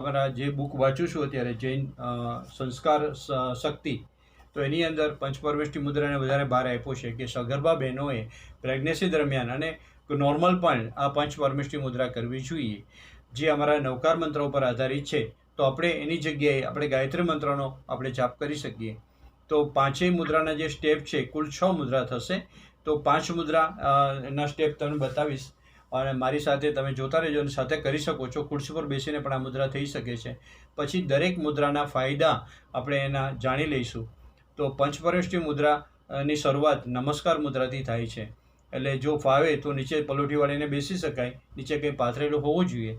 તમારા જે બુક વાંચું છું અત્યારે, જૈન સંસ્કાર શક્તિ, તો એની અંદર પંચપરમેષ્ઠી મુદ્રાને વધારે ભાર આપ્યો છે કે સગર્ભા બહેનોએ પ્રેગ્નન્સી દરમિયાન અને નોર્મલ પણ આ પંચપરમેષ્ઠી મુદ્રા કરવી જોઈએ. જે અમારા નવકાર મંત્ર ઉપર આધારિત છે, તો આપણે એની જગ્યાએ આપણે ગાયત્રી મંત્રનો આપણે જાપ કરી શકીએ. તો પાંચેય મુદ્રાના જે સ્ટેપ છે, કુલ છ મુદ્રા થશે, તો પાંચ મુદ્રા એના સ્ટેપ તમને બતાવીશ. અને મારી સાથે તમે જોતા રહેજો અને સાથે કરી શકો છો. ખુરશી પર બેસીને પણ આ મુદ્રા થઈ શકે છે. પછી દરેક મુદ્રાના ફાયદા આપણે એના જાણી લઈશું. તો પંચપરેષ્ઠી મુદ્રાની શરૂઆત નમસ્કાર મુદ્રાથી થાય છે. એટલે જો ફાવે તો નીચે પલોઠી વાળીને બેસી શકાય. નીચે કંઈ પાથરેલું હોવું જોઈએ.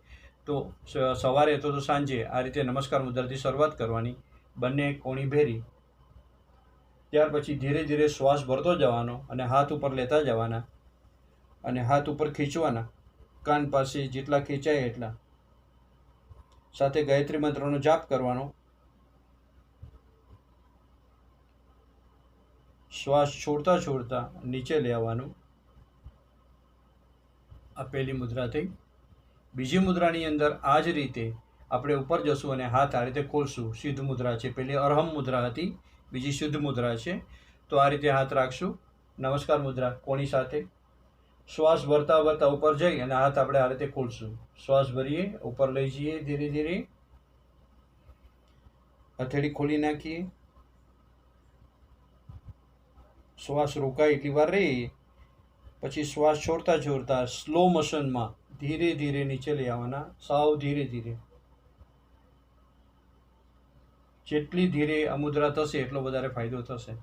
તો સવારે તો સાંજે આ રીતે નમસ્કાર મુદ્રાથી શરૂઆત કરવાની. બંને કોણી ભેરી. ત્યાર પછી ધીરે ધીરે શ્વાસ ભરતો જવાનો અને હાથ ઉપર લેતા જવાના. અને હાથ ઉપર ખીંચવાના. કાન પાસે જેટલા ખેંચાય એટલા. સાથે ગાયત્રી મંત્રનો જાપ કરવાનો. શ્વાસ છોડતા છોડતા નીચે લઈ આવવાનું. આ પહેલી મુદ્રા થઈ. બીજી મુદ્રાની અંદર આ જ રીતે આપણે ઉપર જશું અને હાથ આ રીતે ખોલશું. સિદ્ધ મુદ્રા છે. પહેલી અરહમ મુદ્રા હતી. બીજી શુદ્ધ મુદ્રા છે. તો આ રીતે હાથ રાખશું. નમસ્કાર મુદ્રા. કોની સાથે? શ્વાસ ભરતા ભરતા ઉપર જઈ અને હાથ આપણે આ રીતે ખોલશું. શ્વાસ ભરીએ, ઉપર લઈ જઈએ ધીરે ધીરે. હથેળી ખોલી નાખીએ. શ્વાસ રોકાય એટલી વાર રહીએ. પછી શ્વાસ છોડતા છોડતા સ્લો મોશનમાં ધીરે ધીરે નીચે લઈ આવવાના. સાવ ધીરે ધીરે. જેટલી ધીરે આ મુદ્રા થશે એટલો વધારે ફાયદો થશે.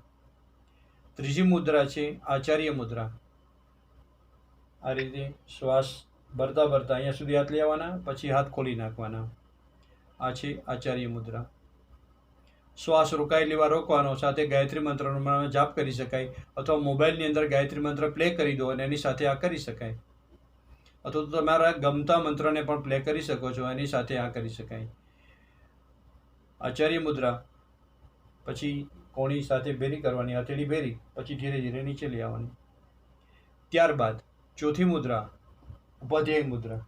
ત્રીજી મુદ્રા છે આચાર્ય મુદ્રા. આ રીતે શ્વાસ ભરતા ભરતા અહીંયા સુધી હાથ લેવાના પછી હાથ ખોલી નાખવાના. આ છે આચાર્ય મુદ્રા. શ્વાસ રોકાઈ લેવા રોકવાનો, સાથે ગાયત્રી મંત્રનો જાપ કરી શકાય, અથવા મોબાઈલની અંદર ગાયત્રી મંત્ર પ્લે કરી દો અને એની સાથે આ કરી શકાય. અથવા તો તમારા ગમતા મંત્રને પણ પ્લે કરી શકો છો, એની સાથે આ કરી શકાય. આચાર્ય મુદ્રા, પછી કોણી સાથે ભેરી કરવાની, હથેળી ભેરી, પછી ધીરે ધીરે નીચે લઈ આવવાની. ત્યારબાદ ચોથી મુદ્રા, ઉપાધ્યાય મુદ્રા.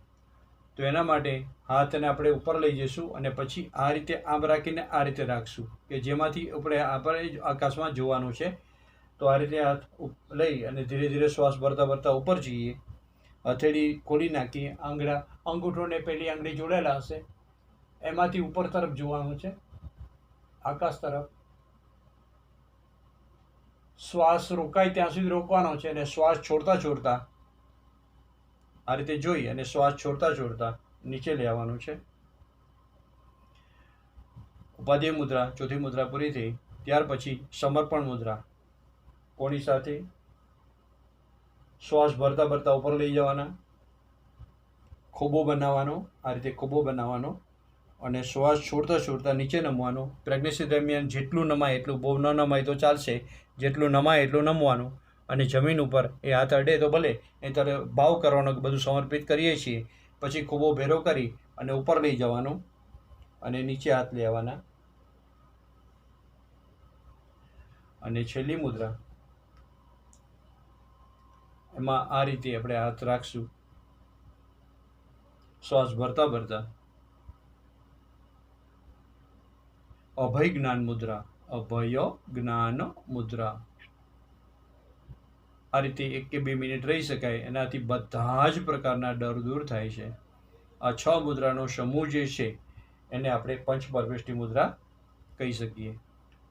તો એના માટે હાથને આપણે ઉપર લઈ જઈશું અને પછી આ રીતે આમ રાખીને આ રીતે રાખશું કે જેમાંથી આપણે આપણે આકાશમાં જોવાનું છે. તો આ રીતે હાથ લઈ અને ધીરે ધીરે શ્વાસ ભરતા ભરતા ઉપર જઈએ. હથેળી ખોલી નાખીએ. આંગળા, અંગૂઠોને પેલી આંગળી જોડેલા હશે. એમાંથી ઉપર તરફ જોવાનું છે. આકાશ તરફ. શ્વાસ રોકાય ત્યાં સુધી રોકવાનો છે અને શ્વાસ છોડતા છોડતા આ રીતે જોઈ અને શ્વાસ છોડતા છોડતા નીચે લઈ આવવાનું છે. ઉપાધ્યાય મુદ્રા, ચોથી મુદ્રા પૂરી થઈ ત્યાર પછી સમર્પણ મુદ્રા. કોની સાથે? શ્વાસ ભરતા ભરતા ઉપર લઈ જવાના. ખોબો બનાવવાનો, આ રીતે ખોબો બનાવવાનો અને શ્વાસ છોડતા છોડતા નીચે નમવાનો. પ્રેગ્નન્સી દરમિયાન જેટલું નમાય એટલું બહુ ન નમાય તો ચાલશે, જેટલું નમાય એટલું નમવાનું. અને જમીન ઉપર એ હાથ અડે તો ભલે એ ત્યારે ભાવ કરવાનો બધું સમર્પિત કરીએ છીએ, પછી ખૂબો ભેરો કરી અને ઉપર લઈ જવાનું અને નીચે હાથ લઈ આવવાના. અને છેલ્લી મુદ્રા. એમાં આ રીતે આપણે હાથ રાખશું. શ્વાસ ભરતા ભરતા. અભય જ્ઞાન મુદ્રા. અભય જ્ઞાન મુદ્રા. આ રીતે એક કે બે મિનિટ રહી શકાય. એનાથી બધા જ પ્રકારના ડર દૂર થાય છે. આ છ મુદ્રાનો સમૂહ જે છે, એને આપણે પંચ પરવેશની મુદ્રા કહી શકીએ.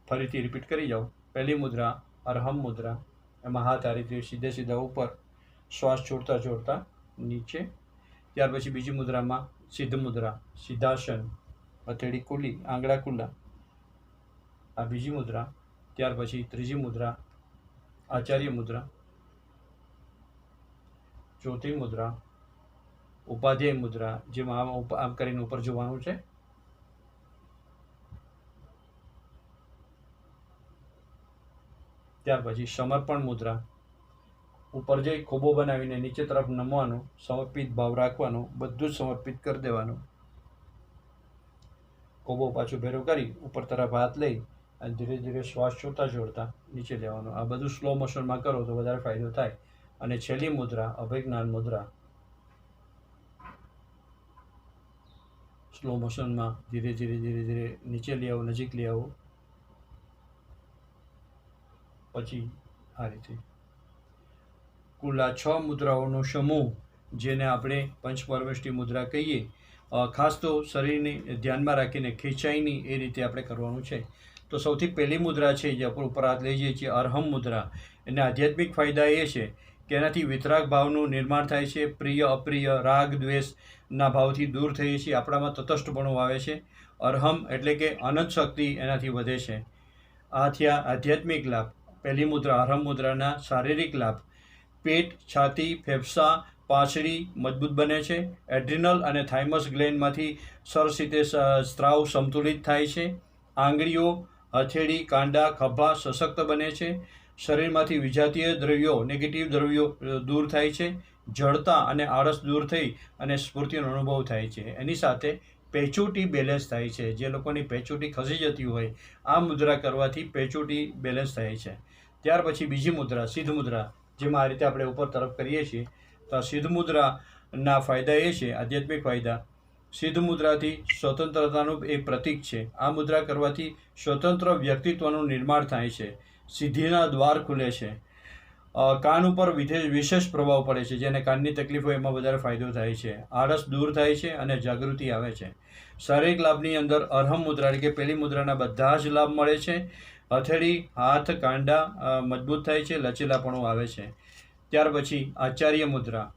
ફરીથી રિપીટ કરી જાઓ પહેલી મુદ્રા, અરહમ મુદ્રા. એમાં હાથ આ રીતે સીધે સીધા ઉપર શ્વાસ છોડતા છોડતા નીચે. ત્યાર પછી બીજી મુદ્રામાં સિદ્ધ મુદ્રા, સિદ્ધાસન હથેળી કુલી, આંગળા કુલા. આ બીજી મુદ્રા. ત્યાર પછી ત્રીજી મુદ્રા, આચાર્ય મુદ્રા. ચોથી મુદ્રા, ઉપાધ્યાય મુદ્રા, જેમાં આમ આમ કરીને ઉપર જોવાનું છે. ત્યાર પછી સમર્પણ મુદ્રા. ઉપર જઈ ખોબો બનાવીને નીચે તરફ નમવાનું, સમર્પિત ભાવ રાખવાનો, બધું જ સમર્પિત કરી દેવાનું. ખોબો પાછું ભેરો કરી ઉપર તરફ હાથ લઈ અને ધીરે ધીરે શ્વાસ છોડતા છોડતા નીચે લેવાનું આ બધું સ્લો મોશનમાં કરો તો વધારે ફાયદો થાય. અને છેલ્લી મુદ્રા અભિજ્ઞાન મુદ્રા. સ્લો મોશનમાં ધીરે ધીરે ધીરે ધીરે નીચે લઈ આવો, નજીક લઈ આવો. પછી આ રીતે. કુલ આ છ મુદ્રાઓનો સમૂહ, જેને આપણે પંચપરમેષ્ટી મુદ્રા કહીએ ખાસ તો શરીરને ધ્યાનમાં રાખીને ખેંચાય નહીં એ રીતે આપણે કરવાનું છે. તો સૌથી પહેલી મુદ્રા છે, જે આપણે ઉપર હાથ લઈ જઈએ છીએ અરહમ મુદ્રા. એના આધ્યાત્મિક ફાયદા એ છે કે એનાથી વિતરાગ ભાવનું નિર્માણ થાય છે. પ્રિય, અપ્રિય, રાગ દ્વેષના ભાવથી દૂર થઈએ છીએ. આપણામાં તટસ્થપણું આવે છે. અરહમ એટલે કે અનંત શક્તિ એનાથી વધે છે. આ થયા આધ્યાત્મિક લાભ. પહેલી મુદ્રા, અરહમ મુદ્રાના શારીરિક લાભ. પેટ, છાતી, ફેફસા પાંસળી મજબૂત બને છે. એડ્રિનલ અને થાઇમસ ગ્લેન્ડમાંથી સરસ રીતે સ્ત્રાવ સંતુલિત થાય છે. આંગળીઓ, હથેળી, કાંડા, ખભા સશક્ત બને છે. શરીરમાંથી વિજાતીય દ્રવ્યો નેગેટિવ દ્રવ્યો દૂર થાય છે, જડતા અને આળસ દૂર થઈ અને સ્ફૂર્તિનો અનુભવ થાય છે. એની સાથે પેચોટી બેલેન્સ થાય છે. જે લોકોની પેચોટી ખસી જતી હોય, આ મુદ્રા કરવાથી પેચોટી બેલેન્સ થાય છે. ત્યાર પછી બીજી મુદ્રા, સિદ્ધ મુદ્રા, જેમાં આ રીતે આપણે ઉપર તરફ કરીએ છીએ. તો આ સિદ્ધ મુદ્રાના ફાયદા એ છે, આધ્યાત્મિક ફાયદા. સિદ્ધ મુદ્રાથી સ્વતંત્રતાનું એક પ્રતીક છે. આ મુદ્રા કરવાથી સ્વતંત્ર વ્યક્તિત્વનું નિર્માણ થાય છે. સિદ્ધિના દ્વાર ખુલે છે. કાન ઉપર વિશેષ પ્રભાવ પડે છે, જેને કાનની તકલીફ હોય એમાં વધારે ફાયદો થાય છે. આળસ દૂર થાય છે અને જાગૃતિ આવે છે. શારીરિક લાભની અંદર અરહમ મુદ્રા એટલે કે પહેલી મુદ્રાના બધા જ લાભ મળે છે. હથેળી, હાથ, કાંડા મજબૂત થાય છે, લચીલાપણું આવે છે. ત્યાર પછી આચાર્ય મુદ્રા.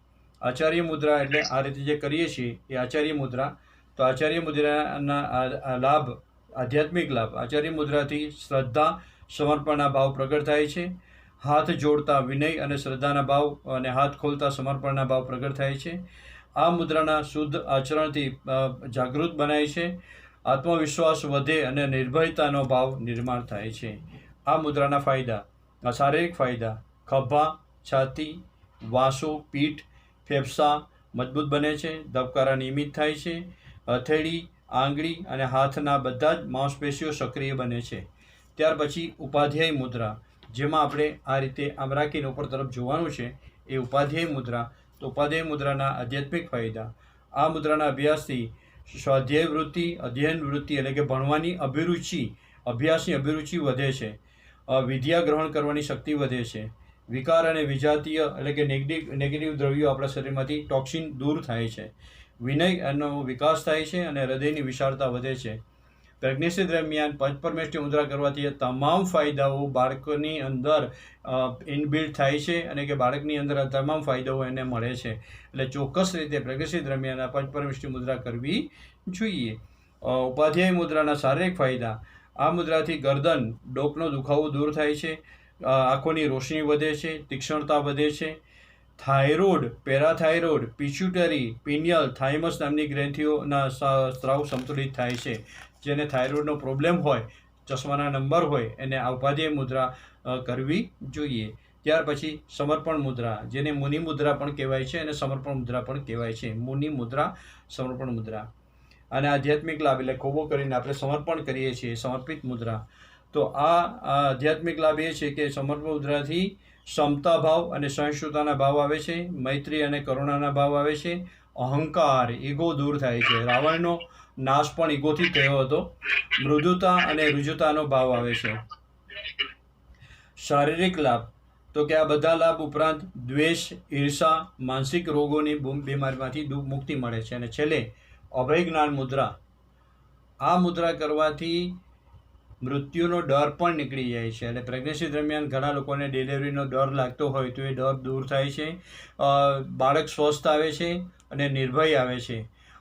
આચાર્ય મુદ્રા એટલે આ રીતે જે કરીએ છીએ, એ આચાર્ય મુદ્રા. તો આચાર્ય મુદ્રાના લાભ, આધ્યાત્મિક લાભ. આચાર્ય મુદ્રાથી શ્રદ્ધા સમર્પણના ભાવ પ્રગટ થાય છે. હાથ જોડતા વિનય અને શ્રદ્ધાના ભાવ અને હાથ ખોલતા સમર્પણના ભાવ પ્રગટ થાય છે. આ મુદ્રાના શુદ્ધ આચરણથી જાગૃત બનાય છે. આત્મવિશ્વાસ વધે અને નિર્ભયતાનો ભાવ નિર્માણ થાય છે. આ મુદ્રાના ફાયદા શારીરિક ફાયદા, ખભા, છાતી, વાસો, પીઠ, ફેફસા મજબૂત બને છે, ધબકારા નિયમિત થાય છે, હથેળી, આંગળી અને હાથના બધા જ માંસપેશીઓ સક્રિય બને છે. ત્યાર પછી ઉપાધ્યાય મુદ્રા, જેમાં આપણે આ રીતે આમ રાખીને ઉપર તરફ જોવાનું છે, એ ઉપાધ્યાય મુદ્રા. તો ઉપાધ્યાય મુદ્રાના આધ્યાત્મિક ફાયદા. આ મુદ્રાના અભ્યાસથી સ્વાધ્યાય વૃત્તિ, અધ્યયન વૃત્તિ એટલે કે ભણવાની અભિરુચિ, અભ્યાસની અભિરુચિ વધે છે. વિદ્યા ગ્રહણ કરવાની શક્તિ વધે છે. વિકાર અને વિજાતીય એટલે કે નેગેટિવ નેગેટિવ દ્રવ્યો આપણા શરીરમાંથી ટોક્સિન દૂર થાય છે. વિનય એનો વિકાસ થાય છે અને હૃદયની વિશાળતા વધે છે. પ્રેગ્નન્સી દરમિયાન પંચપરમેશની મુદ્રા કરવાથી તમામ ફાયદાઓ બાળકની અંદર ઇનબિલ્ટ થાય છે અને કે બાળકની અંદર આ તમામ ફાયદાઓ એને મળે છે. એટલે ચોક્કસ રીતે પ્રેગ્નન્સી દરમિયાન આ પંચપરમેશની મુદ્રા કરવી જોઈએ. ઉપાધ્યાય મુદ્રાના શારીરિક ફાયદા. આ મુદ્રાથી ગરદન, ડોકનો દુખાવો દૂર થાય છે. આંખોની રોશની વધે છે, તીક્ષ્ણતા વધે છે. Thyroid, parathyroid, pituitary, pineal, thymus નામની ગ્રંથિઓના સ્ત્રાવ સંતુલિત થાય છે. જેને થાઇરોઇડનો પ્રોબ્લેમ હોય, ચશ્માના નંબર હોય, એને આ ઉપાધ્યાય મુદ્રા કરવી જોઈએ. ત્યાર પછી સમર્પણ મુદ્રા, જેને મુનિ મુદ્રા પણ કહેવાય છે અને સમર્પણ મુદ્રા પણ કહેવાય છે. મુનિ મુદ્રા, સમર્પણ મુદ્રા. અને આધ્યાત્મિક લાભ એટલે ખોબો કરીને આપણે સમર્પણ કરીએ છીએ, સમર્પિત મુદ્રા. તો આ આધ્યાત્મિક લાભ એ છે કે સમર્પણ મુદ્રાથી ક્ષમતા ભાવ અને સહિષ્ણુતાના ભાવ આવે છે, મૈત્રી અને કરુણાના ભાવ આવે છે, અહંકાર, ઈગો દૂર થાય છે. રાવણનો નાશ પણ ઈગોથી થયો હતો. મૃદુતા અને રુજુતાનો ભાવ આવે છે. શારીરિક લાભ. તો કે આ બધા લાભ ઉપરાંત દ્વેષ, ઈર્ષા, માનસિક રોગોની બુમ- બીમારીમાંથી મુક્તિ મળે છે. અને છેલ્લે, અભય જ્ઞાન મુદ્રા. આ મુદ્રા કરવાથી મૃત્યુનો ડર પણ નીકળી જાય છે એટલે પ્રેગ્નન્સી દરમિયાન ઘણા લોકોને ડિલિવરીનો ડર લાગતો હોય તો એ ડર દૂર થાય છે. બાળક સ્વસ્થ આવે છે અને નિર્ભય આવે છે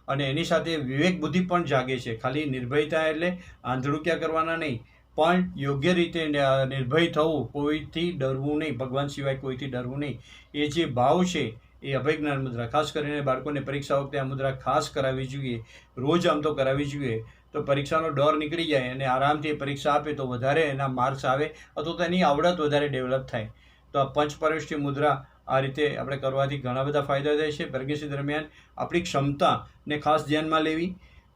અને એની સાથે વિવેક બુદ્ધિ પણ જાગે છે. ખાલી નિર્ભયતા એટલે આંધળુક્યા કરવાના નહીં, પણ યોગ્ય રીતે નિર્ભય થવું કોઈથી ડરવું નહીં, ભગવાન સિવાય કોઈથી ડરવું નહીં. એ જે ભાવ છે એ અભયજ્ઞાન મુદ્રા. ખાસ કરીને બાળકોને પરીક્ષા વખતે આ મુદ્રા ખાસ કરાવવી જોઈએ. રોજ આમ તો કરાવવી જોઈએ. તો પરીક્ષાનો ડર નીકળી જાય અને આરામથી પરીક્ષા આપે તો વધારે એના માર્ક્સ આવે અથવા તો એની આવડત વધારે ડેવલપ થાય. તો આ પંચપરમેષ્ઠી મુદ્રા આ રીતે આપણે કરવાથી ઘણા બધા ફાયદા થાય છે. પ્રેગ્નન્સી દરમિયાન આપણી ક્ષમતાને ખાસ ધ્યાનમાં લેવી.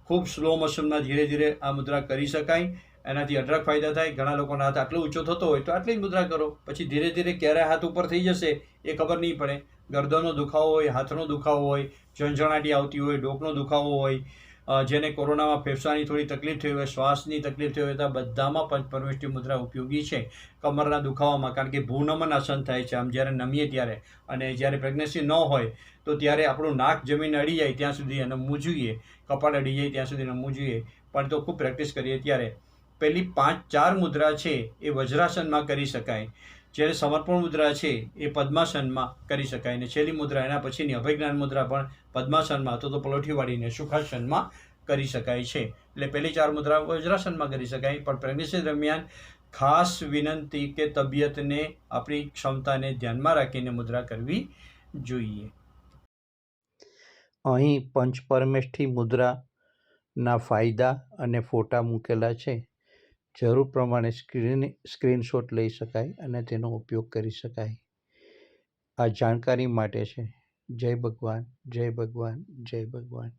ખૂબ સ્લો મોશનમાં ધીરે ધીરે આ મુદ્રા કરી શકાય. એનાથી અઢળક ફાયદા થાય. ઘણા લોકોનો હાથ આટલો ઊંચો થતો હોય તો આટલી જ મુદ્રા કરો. પછી ધીરે ધીરે ક્યારે હાથ ઉપર થઈ જશે એ ખબર નહીં પડે. ગરદનનો દુખાવો હોય, હાથનો દુખાવો હોય, ઝંઝણાટી આવતી હોય, ડોકનો દુખાવો હોય જેને કોરોનામાં ફેફસાની થોડી તકલીફ થઈ હોય, શ્વાસની તકલીફ થઈ હોય, તો બધામાં પણ પંચપરમેષ્ઠી મુદ્રા ઉપયોગી છે. કમરના દુખાવામાં, કારણ કે ભૂનમન આસન થાય છે. આમ જ્યારે નમીએ ત્યારે અને જ્યારે પ્રેગ્નન્સી ન હોય, તો ત્યારે આપણું નાક જમીન અડી જાય ત્યાં સુધી નમવું જોઈએ. કપાળ અડી જાય ત્યાં સુધી નમવું જોઈએ. પણ તો ખૂબ પ્રેક્ટિસ કરીએ ત્યારે. પહેલી પાંચ ચાર મુદ્રા છે એ વજ્રાસનમાં કરી શકાય. જ્યારે સમર્પણ મુદ્રા છે એ પદ્માસનમાં કરી શકાય અને છેલ્લી મુદ્રા એના પછીની અભયજ્ઞાન મુદ્રા પણ પદ્માસનમાં અથવા તો પલોઠી વાળીને સુખાસનમાં કરી શકાય છે. એટલે પહેલી ચાર મુદ્રા વજ્રાસનમાં કરી શકાય, પણ પ્રેગ્નન્સી દરમિયાન ખાસ વિનંતી કે તબિયતને, આપણી ક્ષમતાને ધ્યાનમાં રાખીને મુદ્રા કરવી જોઈએ. અહીં પંચપરમેષ્ઠી મુદ્રાના ફાયદા અને ફોટા મૂકેલા છે. જરૂર પ્રમાણે સ્ક્રીન, સ્ક્રીનશોટ લઈ શકાય અને તેનો ઉપયોગ કરી શકાય. આ જાણકારી માટે છે. જય ભગવાન જય ભગવાન જય ભગવાન.